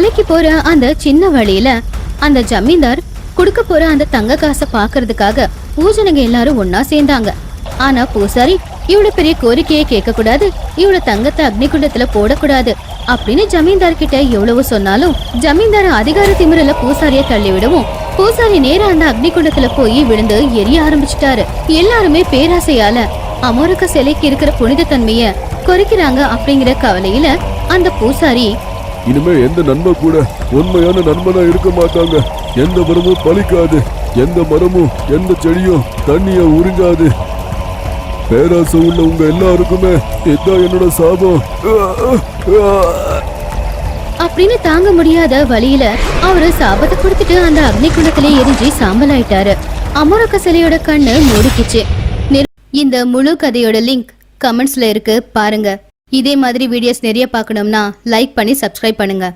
மலைக்கு போற அந்த சின்ன வழியில அந்த ஜமீன்தார் கொடுக்க போற அந்த தங்க காசை பாக்குறதுக்காக பூஜனைங்க எல்லாரும் ஒன்னா சேர்ந்தாங்க. ஆனா பூசாரி இவ்வளவு பெரிய கோரிக்கையை கேட்க கூடாது இவ்வளவு தங்கத்தை அக்னிகுண்டத்துல போடக்கூடாது. அப்படின்னு ஜமீன்தார் கிட்ட எவ்வளவு சொன்னாலும் ஜமீன்தார் அதிகார திமிரல பூசாரிய தள்ளி விடவும் பூசாரி நேரா அந்த அக்னிகுண்டத்துல போய் விழுந்து எரிய ஆரம்பிச்சிட்டாரு. எல்லாருமே பேராசையால அமோரக சிலைக்கு இருக்கிற புனித தன்மைய குறைக்கிறாங்க அப்படிங்கிற கவலையில அந்த பூசாரி இனிமே எந்த நண்பன் கூட உண்மையான நண்பனா இருக்க மாட்டாங்க. எந்த மரமும் பழிக்காது. எந்த மரமும் எந்த செடியும் தண்ணிய உறிஞ்சாது. பேராசை உள்ள உங்க எல்லாருக்குமே இதான் என்னோட சாபம். அப்படின்னு தாங்க முடியாத வழியில அவரு சாபத்தை கொடுத்துட்டு அந்த அக்னி குண்டத்திலே எரிஞ்சு சாம்பல் ஆயிட்டாரு அமரக்க சிலையோட கண்ணு மூடிக்கிச்சு. இந்த முழு கதையோட லிங்க் கமெண்ட்ஸ்ல இருக்கு. பாருங்க. இதே மாதிரி வீடியோஸ் நிறைய பார்க்கணும்னா லைக் பண்ணி சப்ஸ்கிரைப் பண்ணுங்க.